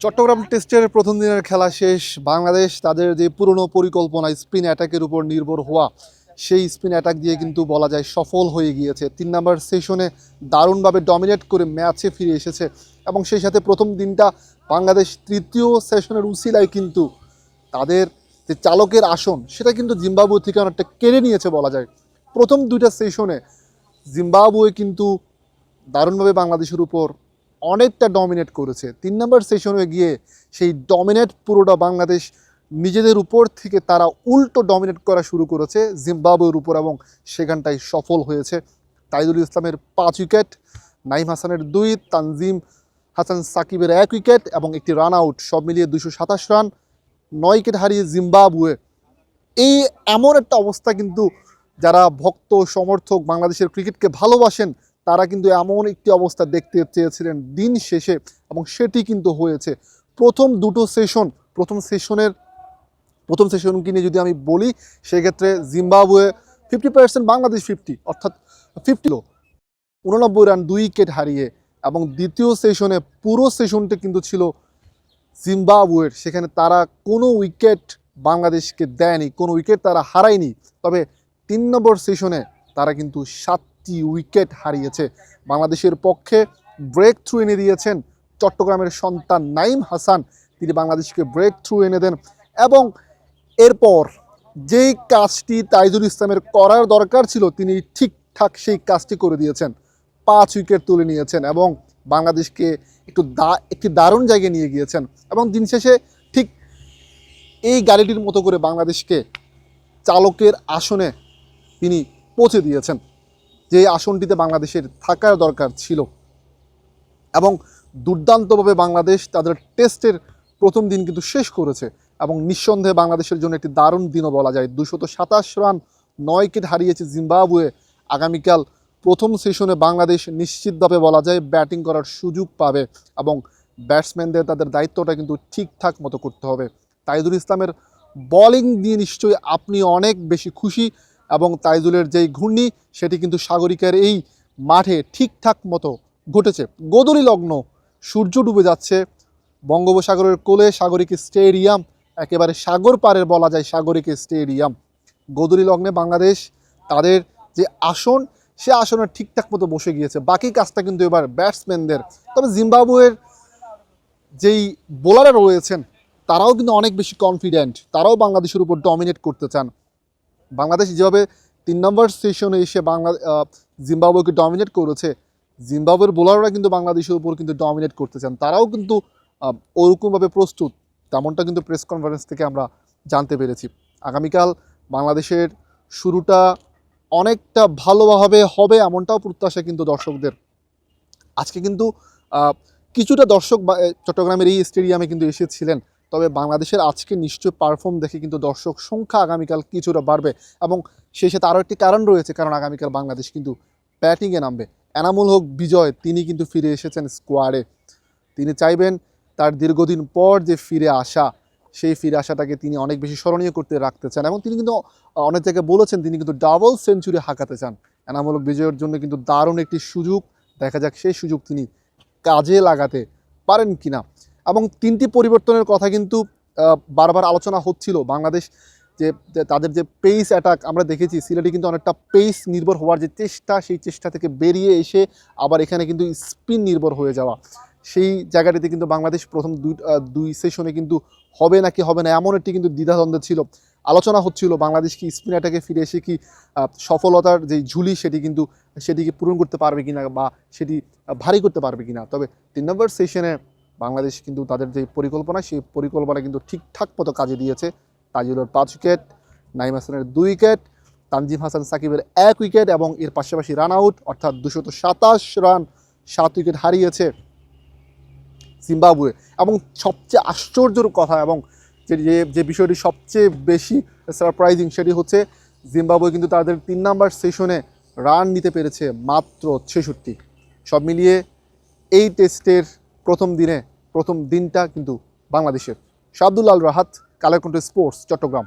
চট্টগ্রাম টেস্টের প্রথম দিনের খেলা শেষ। বাংলাদেশ তাদের যে পুরনো পরিকল্পনা, স্পিন অ্যাটাকের উপর নির্ভর হওয়া, সেই স্পিন অ্যাটাক দিয়ে কিন্তু বলা যায় সফল হয়ে গিয়েছে। তিন নম্বর সেশনে দারুণভাবে ডমিনেট করে ম্যাচে ফিরে এসেছে এবং সেই সাথে প্রথম দিনটা বাংলাদেশ তৃতীয় সেশনের উসিলায় কিন্তু তাদের যে চালকের আসন, সেটা কিন্তু জিম্বাবুয়ে থেকে অনেকটা কেড়ে নিয়েছে বলা যায়। প্রথম দুইটা সেশনে জিম্বাবুয়ে কিন্তু দারুণভাবে বাংলাদেশের উপর অনেকটা ডমিনেট করেছে। তিন নম্বর সেশনে গিয়ে সেই ডমিনেট পুরোটা বাংলাদেশ নিজেদের উপর থেকে তারা উল্টো ডমিনেট করা শুরু করেছে। জিম্বাবুয়ের উপর এবং সেখানটায় সফল হয়েছে তাইদুল ইসলামের পাঁচ উইকেট নাইম হাসানের দুই, তানজিম হাসান সাকিবের এক উইকেট এবং একটি রান আউট সব মিলিয়ে দুশো সাতাশ রান নয় উইকেট হারিয়ে জিম্বাবুয়ে। এই এমন একটা অবস্থা কিন্তু যারা ভক্ত, সমর্থক বাংলাদেশের ক্রিকেটকে ভালোবাসেন তারা কিন্তু এমন একটি অবস্থা দেখতে চেয়েছিলেন দিন শেষে এবং সেটি কিন্তু হয়েছে। প্রথম দুটো সেশন প্রথম সেশনের প্রথম সেশনকে নিয়ে যদি আমি বলি, সেক্ষেত্রে Zimbabwe fifty percent Bangladesh fifty অর্থাৎ ফিফটি উননব্বই রান, দুই উইকেট হারিয়ে এবং দ্বিতীয় সেশনে পুরো সেশনটা কিন্তু ছিল জিম্বাবুয়ের। সেখানে তারা কোনো উইকেট বাংলাদেশকে দেয়নি, কোনো উইকেট তারা হারায়নি। তবে তিন নম্বর সেশনে তারা কিন্তু সাতটি উইকেট হারিয়েছে। বাংলাদেশের পক্ষে ব্রেক থ্রু এনে দিয়েছেন চট্টগ্রামের সন্তান নাইম হাসান। তিনি বাংলাদেশকে ব্রেক থ্রু এনে দেন এবং এরপর যেই কাজটি তাইজুল ইসলামের করার দরকার ছিল, তিনি ঠিকঠাক সেই কাজটি করে দিয়েছেন। পাঁচ উইকেট তুলে নিয়েছেন এবং বাংলাদেশকে একটু দা, একটি দারুণ জায়গায় নিয়ে গিয়েছেন এবং দিন শেষে ঠিক এই গাড়িটির মতো করে বাংলাদেশকে চালকের আসনে তিনি পৌঁছে দিয়েছেন। যে আসনটিতে বাংলাদেশের থাকার দরকার ছিল। এবং দুর্দান্তভাবে বাংলাদেশ তাদের টেস্টের প্রথম দিন কিন্তু শেষ করেছে এবং নিঃসন্দেহে বাংলাদেশের জন্য একটি দারুণ দিনও বলা যায়। দুশত সাতাশ রান, নয় উইকেট হারিয়েছে জিম্বাবুয়ে। আগামীকাল প্রথম সেশনে বাংলাদেশ নিশ্চিতভাবে বলা যায় ব্যাটিং করার সুযোগ পাবে এবং ব্যাটসম্যানদের তাদের দায়িত্বটা কিন্তু ঠিকঠাক মতো করতে হবে। তাইদুল ইসলামের বোলিং দিয়ে নিশ্চয়ই আপনি অনেক বেশি খুশি। এবং তাইজুলের যেই ঘূর্ণি, সেটি কিন্তু সাগরিকার এই মাঠে ঠিকঠাক মতো ঘটেছে। গোদরি লগ্ন, সূর্য ডুবে যাচ্ছে। বঙ্গোপসাগরের কোলে সাগরিক স্টেডিয়াম, একেবারে সাগর পাড়ের বলা যায় সাগরিক স্টেডিয়াম। গোদরি লগ্নে বাংলাদেশ, তাদের যে আসন, সে আসনে ঠিকঠাক মতো বসে গিয়েছে। বাকি কাজটা কিন্তু এবার ব্যাটসম্যানদের। তবে জিম্বাবুয়ের যেই বোলাররা রয়েছেন, তারাও কিন্তু অনেক বেশি কনফিডেন্ট তারাও বাংলাদেশের উপর ডমিনেট করতে চান। বাংলাদেশ যেভাবে তিন নম্বর সেশনে এসে বাংলা জিম্বাবুয়েকে ডমিনেট করেছে, জিম্বাবুয়ের বোলাররা কিন্তু বাংলাদেশের উপর কিন্তু ডমিনেট করতে চান তারাও কিন্তু ওরকমভাবে প্রস্তুত, তেমনটা কিন্তু প্রেস কনফারেন্স থেকে আমরা জানতে পেরেছি। আগামীকাল বাংলাদেশের শুরুটা অনেকটা ভালোভাবে হবে এমনটাও প্রত্যাশা কিন্তু দর্শকদের। আজকে কিন্তু কিছুটা দর্শক চট্টগ্রামের এই স্টেডিয়ামে কিন্তু এসেছিলেন। তবে বাংলাদেশের আজকে নিশ্চয় পারফর্ম দেখে কিন্তু দর্শক সংখ্যা আগামীকাল কিছুটা বাড়বে এবং সেই সাথে আরও একটি কারণ রয়েছে, কারণ আগামীকাল বাংলাদেশ কিন্তু ব্যাটিংয়ে নামবে। এনামুল হক বিজয়, তিনি কিন্তু ফিরে এসেছেন স্কোয়াডে তিনি চাইবেন তার দীর্ঘদিন পর যে ফিরে আসা, সেই ফিরে আসাটাকে তিনি অনেক বেশি স্মরণীয় করতে রাখতে চান এবং তিনি কিন্তু অনেক জায়গায় বলেছেন তিনি কিন্তু ডাবল সেঞ্চুরি হাঁকাতে চান। এনামুল হক বিজয়ের জন্য কিন্তু দারুণ একটি সুযোগ, দেখা যাক সেই সুযোগ তিনি কাজে লাগাতে পারেন কিনা। এবং তিনটি পরিবর্তনের কথা কিন্তু বারবার আলোচনা হচ্ছিল। বাংলাদেশ যে তাদের যে পেস অ্যাটাক আমরা দেখেছি, সিলেটে কিন্তু অনেকটা পেস নির্ভর হওয়ার যে চেষ্টা, সেই চেষ্টা থেকে বেরিয়ে এসে আবার এখানে কিন্তু স্পিন নির্ভর হয়ে যাওয়া। সেই জায়গাটিতে কিন্তু বাংলাদেশ প্রথম দুই দুই সেশনে কিন্তু হবে নাকি হবে না, এমন একটি কিন্তু দ্বিধাদ্বন্দ্ব ছিল। আলোচনা হচ্ছিল, বাংলাদেশ কি স্পিন অ্যাটাকে ফিরে এসে কি সফলতার যে ঝুলি সেটি কিন্তু সেটিকে পূরণ করতে পারবে কিনা বা সেটি ভারী করতে পারবে কিনা। তবে তিন নম্বর সেশনে বাংলাদেশ কিন্তু তাদের যে পরিকল্পনা, সেই পরিকল্পনা কিন্তু ঠিকঠাক মতো কাজে দিয়েছে। তাজিউলের পাঁচ উইকেট, নাইম হাসানের দুই উইকেট, তানজিম হাসান সাকিবের এক উইকেট এবং এর পাশাপাশি রান আউট, অর্থাৎ দুশত সাতাশ রান, সাত উইকেট হারিয়েছে জিম্বাবুয়ে। এবং সবচেয়ে আশ্চর্যর কথা এবং যে, যে- বিষয়টি সবচেয়ে বেশি সারপ্রাইজিং সেটি হচ্ছে জিম্বাবুয়ে কিন্তু তাদের তিন নাম্বার সেশনে রান নিতে পেরেছে মাত্র ছেষট্টি। সব মিলিয়ে এই টেস্টের প্রথম দিনে প্রথম দিনটা কিন্তু বাংলাদেশের। শাহদুল্লাল রাহাত কালেকন্ট স্পোর্টস চট্টগ্রাম।